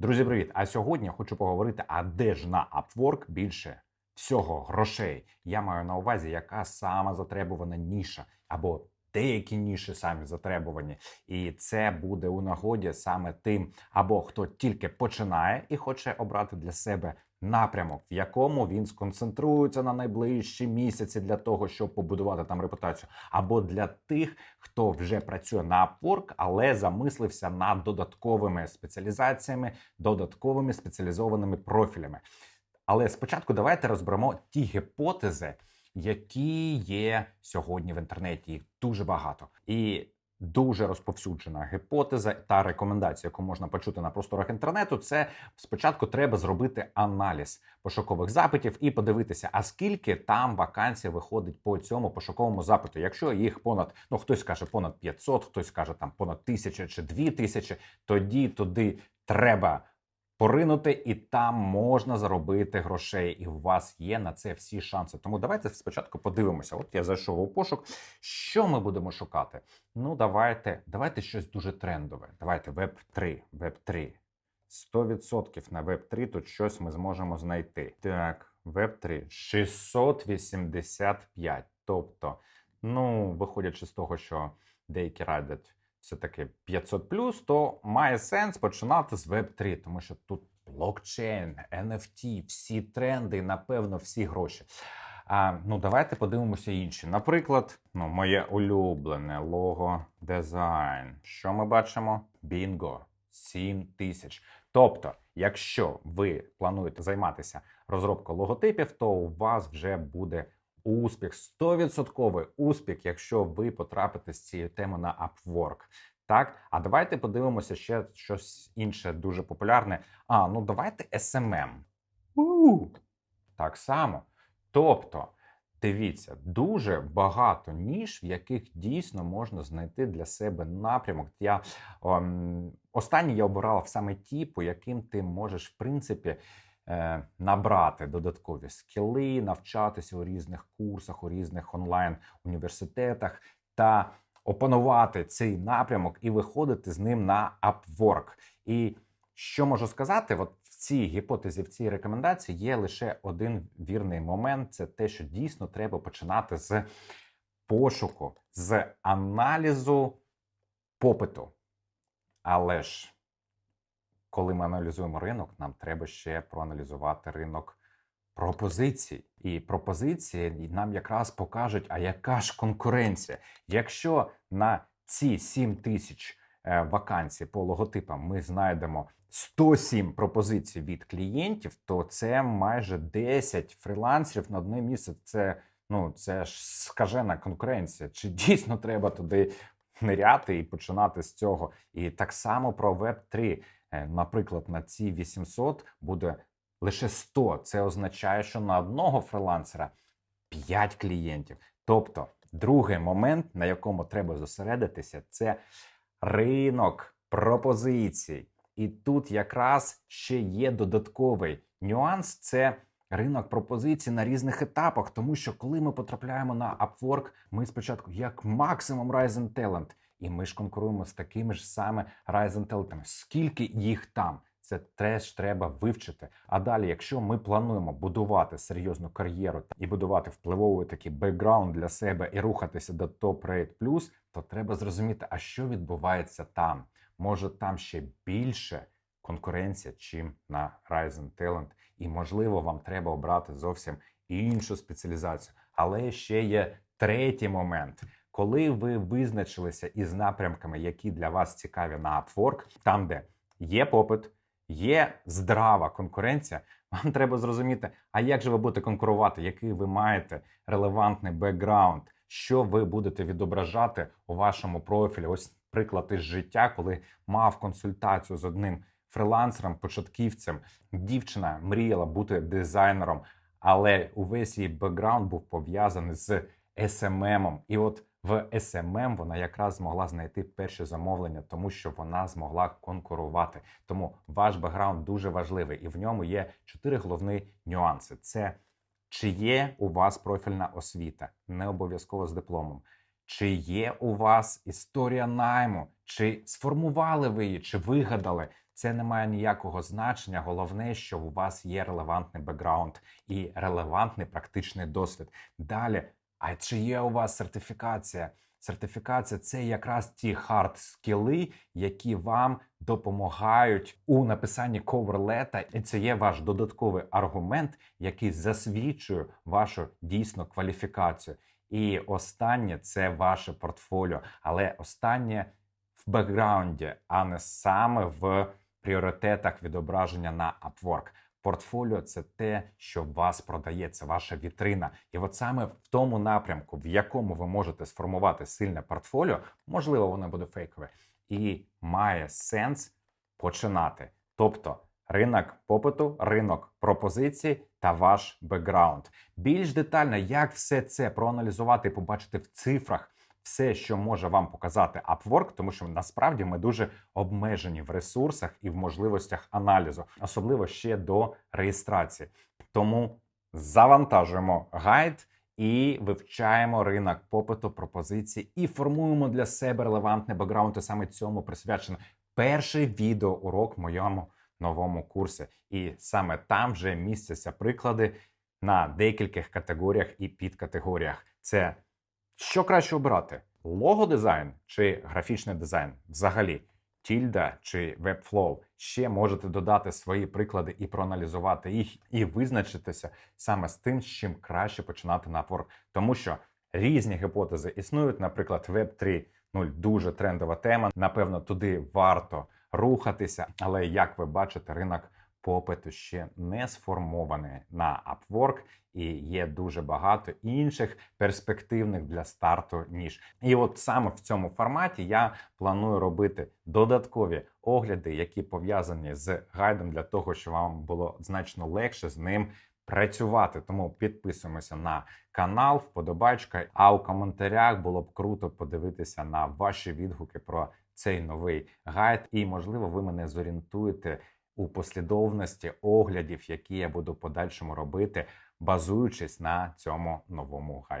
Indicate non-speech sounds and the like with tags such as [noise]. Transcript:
Друзі, привіт! А сьогодні хочу поговорити, а де ж на Upwork більше всього грошей? Я маю на увазі, яка сама затребувана ніша або деякі ніші самі затребувані. І це буде у нагоді саме тим, або хто тільки починає і хоче обрати для себе напрямок, в якому він сконцентрується на найближчі місяці для того, щоб побудувати там репутацію, або для тих, хто вже працює на Upwork, але замислився над додатковими спеціалізаціями, додатковими спеціалізованими профілями. Але спочатку давайте розберемо ті гіпотези, які є сьогодні в інтернеті. Їх дуже багато і. Дуже розповсюджена гіпотеза та рекомендація, яку можна почути на просторах інтернету, це спочатку треба зробити аналіз пошукових запитів і подивитися, а скільки там вакансій виходить по цьому пошуковому запиту. Якщо їх понад, ну хтось каже понад 500, хтось каже там понад тисяча чи дві тисячі, тоді туди треба поринути, і там можна заробити грошей, і у вас є на це всі шанси. Тому давайте спочатку подивимося. От я зайшов у пошук. Що ми будемо шукати? Ну, давайте, давайте щось дуже трендове. Давайте веб 3, веб 3. 100% на веб 3 тут щось ми зможемо знайти. Так, веб 3 685. Тобто, ну, виходячи з того, що деякі радять все-таки 500 то має сенс починати з web 3 тому що тут блокчейн, NFT, всі тренди, напевно, всі гроші. А, Ну, давайте подивимося інші. Наприклад, ну, моє улюблене лого дизайн. Що ми бачимо? Бінго 7 тисяч. Тобто, якщо ви плануєте займатися розробкою логотипів, то у вас вже буде успіх, 100% успіх, якщо ви потрапите з цієї теми на Upwork. Так, а давайте подивимося ще щось інше дуже популярне. А, ну давайте SMM. у Так само. Тобто, дивіться, дуже багато ніж, в яких дійсно можна знайти для себе напрямок. Я ем, Останній я обирав саме ті, по яким ти можеш, в принципі, набрати додаткові скіли, навчатися у різних курсах, у різних онлайн університетах та опанувати цей напрямок і виходити з ним на Upwork. І що можу сказати, от в цій гіпотезі, в цій рекомендації є лише один вірний момент: це те, що дійсно треба починати з пошуку, з аналізу попиту. Але ж, коли ми аналізуємо ринок, нам треба ще проаналізувати ринок пропозицій. І пропозиції нам якраз покажуть, а яка ж конкуренція. Якщо на ці 7 тисяч е, вакансій по логотипам ми знайдемо 107 пропозицій від клієнтів, то це майже 10 фрілансерів на одне місце. Це ну це ж скажена конкуренція. Чи дійсно треба туди ниряти і починати з цього? І так само про Web 3. Е, наприклад, на ці 800 буде лише 100. Це означає, що на одного фрилансера 5 клієнтів. Тобто, другий момент, на якому треба зосередитися, це ринок пропозицій. І тут якраз ще є додатковий нюанс: це ринок пропозицій на різних етапах. Тому що коли ми потрапляємо на Upwork, ми спочатку як максимум Rising Talent, і ми ж конкуруємо з такими ж саме Rising Talent. Скільки їх там? Це теж треба вивчити. А далі, якщо ми плануємо будувати серйозну кар'єру і будувати впливовий такий бекграунд для себе і рухатися до топ рейт плюс, то треба зрозуміти, а що відбувається там. Може там ще більше конкуренція, чим на Rising Talent. І можливо, вам треба обрати зовсім іншу спеціалізацію. Але ще є третій момент. Коли ви визначилися із напрямками, які для вас цікаві на Upwork, там де є попит, є здрава конкуренція, [laughs] вам треба зрозуміти, а як же ви будете конкурувати, який ви маєте релевантний бекграунд, що ви будете відображати у вашому профілі. Ось приклад із життя, коли мав консультацію з одним фрилансером, початківцем. Дівчина мріяла бути дизайнером, але увесь її бекграунд був пов'язаний з SMM. І от в SMM вона якраз змогла знайти перше замовлення, тому що вона змогла конкурувати. Тому ваш бекграунд дуже важливий, і в ньому є чотири головні нюанси: це чи є у вас профільна освіта, не обов'язково з дипломом. Чи є у вас історія найму, чи сформували ви її, чи вигадали Це не має ніякого значення. Головне, що у вас є релевантний бекграунд і релевантний практичний досвід. Далі, а чи є у вас сертифікація? Сертифікація це якраз ті хард скіли, які вам допомагають у написанні коверлета, і це є ваш додатковий аргумент, який засвідчує вашу дійсно кваліфікацію. І останнє це ваше портфоліо, але останнє в бекграунді, а не саме в пріоритетах відображення на Upwork. Портфоліо це те, що вас продає, це ваша вітрина. І от саме в тому напрямку, в якому ви можете сформувати сильне портфоліо, можливо, воно буде фейкове, і має сенс починати. Тобто ринок попиту, ринок пропозицій та ваш бекграунд. Більш детально, як все це проаналізувати і побачити в цифрах. Все, що може вам показати Upwork, тому що насправді ми дуже обмежені в ресурсах і в можливостях аналізу, особливо ще до реєстрації. Тому завантажуємо гайд і вивчаємо ринок попиту, пропозицій і формуємо для себе релевантний бекграунд. І саме цьому присвячено перший відеоурок в моєму новому курсі. І саме там вже містяться приклади на декількох категоріях і підкатегоріях. Це що краще обирати: лого-дизайн чи графічний дизайн? Взагалі, Тільда чи Webflow. Ще можете додати свої приклади і проаналізувати їх, і визначитися саме з тим, з чим краще починати на Upwork. Тому що різні гіпотези існують. Наприклад, Web 3.0 дуже трендова тема. Напевно, туди варто рухатися. Але як ви бачите, ринок попиту ще не сформований на Upwork, і є дуже багато інших перспективних для старту ніж. І от саме в цьому форматі я планую робити додаткові огляди, які пов'язані з гайдом, для того, щоб вам було значно легше з ним. Працювати, тому підписуємося на канал, вподобайка. А у коментарях було б круто подивитися на ваші відгуки про цей новий гайд. І, можливо, ви мене зорієнтуєте у послідовності оглядів, які я буду подальшому робити, базуючись на цьому новому гайді.